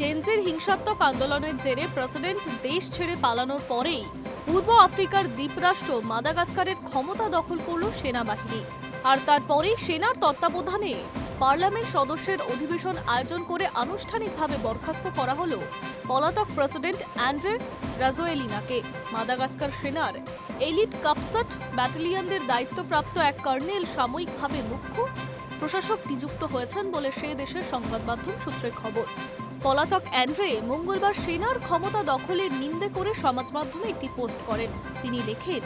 জেনজির হিংসাত্মক আন্দোলনের জেরে প্রেসিডেন্ট দেশ ছেড়ে পালানোর পরেই পূর্ব আফ্রিকার দ্বীপরাষ্ট্র মাদাগাস্কারের ক্ষমতা দখল করল সেনাবাহিনী। আর তারপরেই সেনার তত্ত্বাবধানে পার্লামেন্ট সদস্যের অধিবেশন আয়োজন করে আনুষ্ঠানিকভাবে বরখাস্ত করা হল পলাতক প্রেসিডেন্ট অ্যান্ড্রে রাজোয়েলিনাকে। মাদাগাস্কার সেনার এলিট কাপসাট ব্যাটালিয়নদের দায়িত্বপ্রাপ্ত এক কর্নেল সাময়িকভাবে মুখ্য প্রশাসক নিযুক্ত হয়েছেন বলে সে দেশের সংবাদ মাধ্যম সূত্রে খবর। পলাতক অ্যান্ড্রে মঙ্গলবার সেনার ক্ষমতা দখলের নিন্দে করে সমাজ মাধ্যমে একটি পোস্ট করেন। তিনি লেখেন,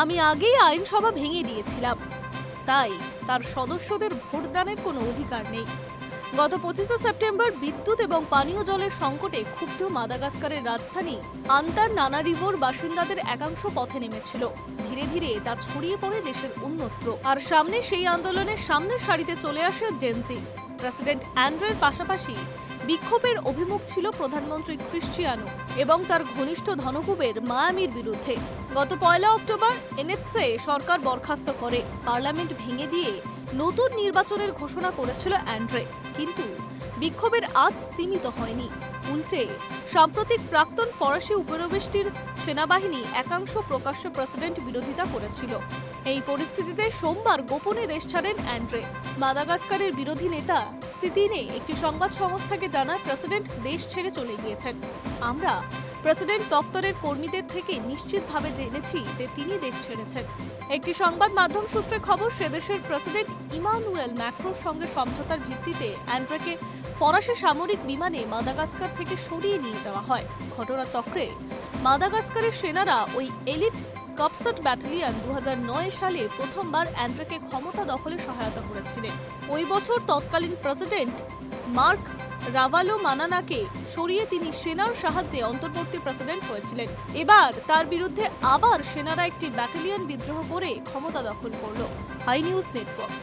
আমি আগেই আইনসভা ভেঙে দিয়েছিলাম। তাই তার সদস্যদের ভোটদানের কোনো অধিকার নেই। গত পঁচিশে সেপ্টেম্বর বিদ্যুৎ এবং পানীয় জলের সংকটে ক্ষুব্ধ মাদাগাস্কারের রাজধানী আন্তার নানা রিভোর বাসিন্দাদের একাংশ পথে নেমেছিল। ধীরে ধীরে তা ছড়িয়ে পড়ে দেশের অন্যত্র। আর সামনে সেই আন্দোলনের সামনের সারিতে চলে আসে জেনজি প্রেসিডেন্ট অ্যান্ড্রের পাশাপাশি বিক্ষোভের অভিমুখ ছিল প্রধানমন্ত্রী ক্রিশ্চিয়ানো এবং তার ঘনিষ্ঠ ধনকুবের মায়ামির বিরুদ্ধে। গত পয়লা অক্টোবর এনএসএ সরকার বরখাস্ত করে। পার্লামেন্ট ভেঙে দিয়ে নতুন নির্বাচনের ঘোষণা করেছিল অ্যান্ড্রে। কিন্তু বিক্ষোভের আজ স্তীমিত হয়নি। উল্টে সাম্প্রতিক প্রাক্তন ফরাসি উপনিবেশটির সেনাবাহিনী একাংশ প্রকাশ্যে প্রেসিডেন্ট বিরোধিতা করেছিল। এই পরিস্থিতিতে সোমবার গোপনে দেশ ছাড়েন অ্যান্ড্রে। মাদাগাস্কারের বিরোধী নেতা সিতিনে একটি সংবাদ সংস্থাকে জানায় প্রেসিডেন্ট, দেশ ছেড়ে চলে গিয়েছেন। আমরা প্রেসিডেন্ট দপ্তরের কর্মীদের থেকে নিশ্চিতভাবে জেনেছি যে তিনি দেশ ছেড়েছেন। একটি সংবাদ মাধ্যম সূত্রে খবর, সে দেশের প্রেসিডেন্ট ইমানুয়েল ম্যাক্রোর সঙ্গে সমঝোতার ভিত্তিতে অ্যান্ড্রেকে ফরাসি সামরিক বিমানে মাদাগাস্কার থেকে সরিয়ে নিয়ে যাওয়া হয়। ঘটনাচক্রে মাদাগাস্কারের সেনারা ওই এলিট কাপসাট ব্যাটালিয়ান দু হাজার নয় সালে প্রথমবার অ্যান্ড্রেকে ক্ষমতা দখলে সহায়তা করেছিলেন। ওই বছর তৎকালীন প্রেসিডেন্ট মার্ক রাভালো মানানাকে সরিয়ে তিনি সেনার সাহায্যে অন্তর্বর্তী প্রেসিডেন্ট হয়েছিলেন। এবার তার বিরুদ্ধে আবার সেনারা একটি ব্যাটালিয়ন বিদ্রোহ করে ক্ষমতা দখল করল। Hi news network.